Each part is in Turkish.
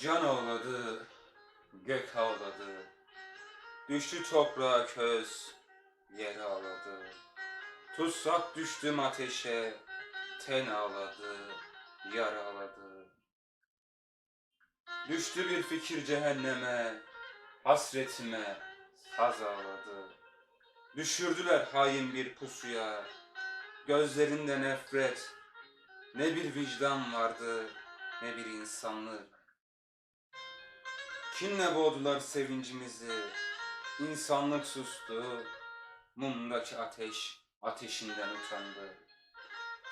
Can ağladı, gök ağladı. Düştü toprağa köz, yer ağladı. Tutsak düştüm ateşe, ten ağladı, yar ağladı. Düştü bir fikir cehenneme, hasretime saz ağladı. Düşürdüler hain bir pusuya, gözlerinde nefret, ne bir vicdan vardı, ne bir insanlık. Kinle boğdular sevincimizi, insanlık sustu, mumdaki ateş ateşinden utandı.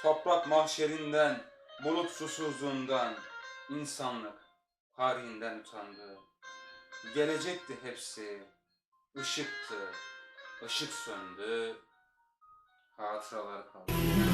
Toprak mahşerinden, bulut susuzluğundan, insanlık harinden utandı. Gelecekti hepsi, ışıktı, ışık söndü, hatıralar kaldı.